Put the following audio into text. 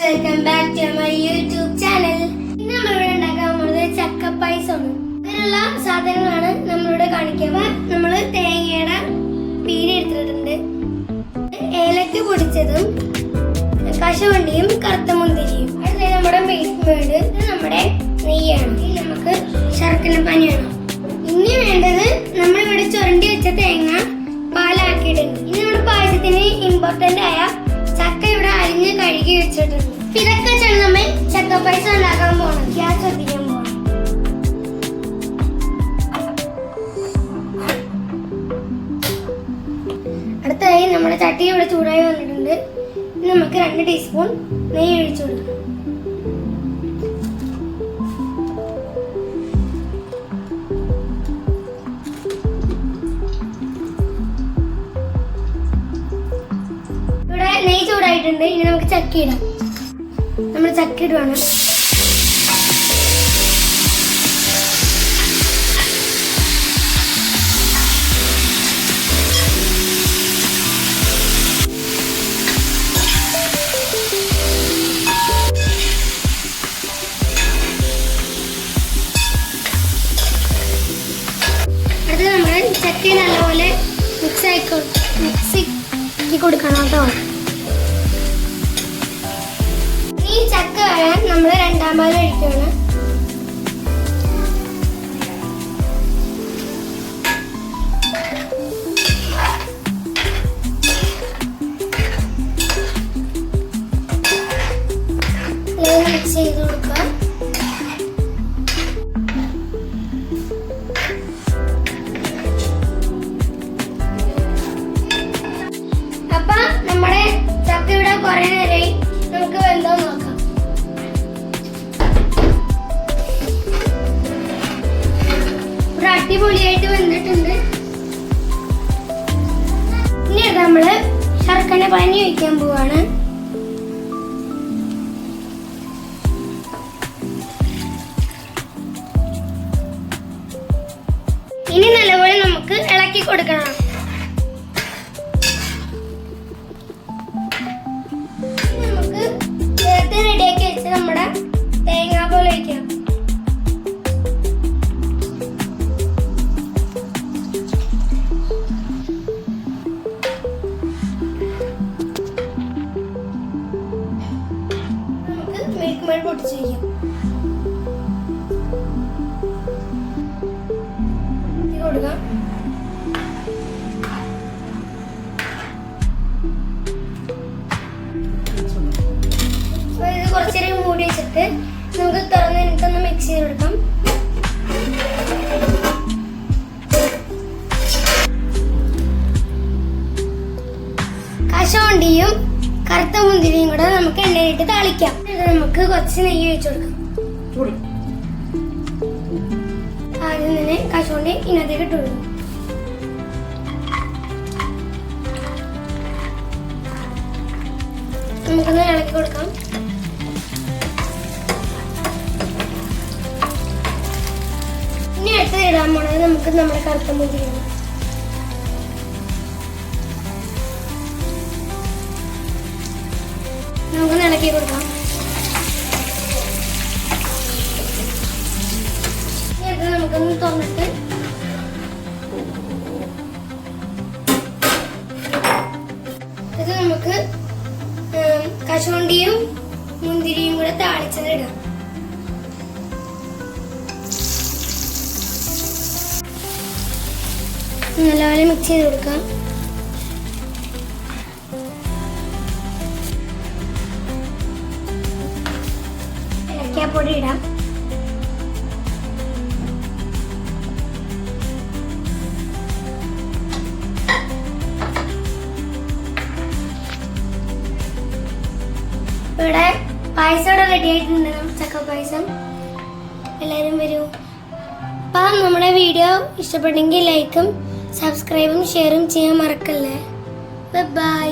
Welcome back to my YouTube channel ഇന്ന് നമ്മളിവിടെ ഉണ്ടാക്കാൻ പോകുന്നത് ചക്ക പായസമാണ്. അങ്ങനെയുള്ള സാധനങ്ങളാണ് നമ്മളിവിടെ കാണിക്കുക. നമ്മൾ തേങ്ങയുടെ പീരി എടുത്തിട്ടുണ്ട്. ഏലക്ക പൊടിച്ചതും കശവണ്ടിയും കറുത്ത മുന്തിരിയും. അടുത്തത് നമ്മുടെ മേഡ് നമ്മുടെ നെയ്യാണ്. നമുക്ക് ശർക്കര പനിയാണ് ഇനി വേണ്ടത് നമ്മളിവിടെ ചുരണ്ടി വെച്ച തേങ്ങ പാലാക്കിയിട്ടുണ്ട്. ഇനി നമ്മുടെ പായസത്തിന് ഇമ്പോർട്ടന്റ് ആയ കഴുകി വെച്ചിട്ടുണ്ട്. ഇതൊക്കെ വെച്ചാണ് ചക്ക പൈസ ഉണ്ടാക്കാൻ പോകണം ഗ്യാസ് കത്തിക്കാൻ പോകണം അടുത്തതായി നമ്മുടെ ചട്ടി ഇവിടെ ചൂടായി വന്നിട്ടുണ്ട്. നമുക്ക് രണ്ട് ടീസ്പൂൺ നെയ്യ് ഒഴിച്ചു കൊടുക്കാം. ചൂടായിട്ടുണ്ട് ഇനി നമുക്ക് ചക്ക ഇടാം. നമ്മൾ ചക്ക ഇടുവാണ്. ചക്ക നല്ലപോലെ മിക്സ് ആക്കി മിക്സ് കൊടുക്കണം കേട്ടോ. വേണം നമ്മൾ രണ്ടാം പാൽ ഒഴിക്കുകയാണ് മിക്സ് ചെയ്ത് കൊടുക്കുക അപ്പൊ നമ്മുടെ ചക്ക ഇവിടെ കുറേ നേരമായി അടിപൊളിയായിട്ട് വന്നിട്ടുണ്ട്. ഇനി നമ്മൾ ശർക്കര പാനി വയ്ക്കാൻ പോവാണ്. ഇനി നല്ലപോലെ നമുക്ക് ഇളക്കി കൊടുക്കണം. മിൽക്ക് ചെയ്യും മൂടി വെച്ചിട്ട് നമുക്ക് തുറന്ന് എനിക്കൊന്ന് മിക്സ് ചെയ്ത് കൊടുക്കാം കശവണ്ടിയും കറുത്ത മുന്തിരിയും കൂടെ നമുക്ക് എണ്ണയിട്ട് താളിക്കാം. നമുക്ക് കുറച്ച് നെയ്യ് ഒഴിച്ചു കൊടുക്കാം. ആദ്യം തന്നെ കശവണ്ടി ഇതിനകത്തേക്ക് ഇട്ട് കൊടുക്കും. നമുക്കൊന്ന് ഇളക്കി കൊടുക്കാം. ഇനി അടുത്തത് ഇടാൻ പോണത് നമുക്ക് നമ്മുടെ കറുത്ത മുന്തിരിയാണ്. നമുക്ക് ഇളക്കി കൊടുക്കാം. തുറന്നിട്ട്. ഇത് നമുക്ക് കശുവണ്ടിയും മുന്തിരിയും കൂടെ താളിച്ചതിടാം നല്ലപോലെ മിക്സ് ചെയ്ത് കൊടുക്കാം. ഏലക്കാപ്പൊടി ഇടാം. ഇവിടെ പായസം ഇവിടെ റെഡി ആയിട്ടുണ്ട് ചക്ക പായസം. എല്ലാവരും വരൂ. അപ്പം നമ്മുടെ വീഡിയോ ഇഷ്ടപ്പെട്ടെങ്കിൽ ലൈക്കും സബ്സ്ക്രൈബും ഷെയറും ചെയ്യാൻ മറക്കല്ലേ. ബൈ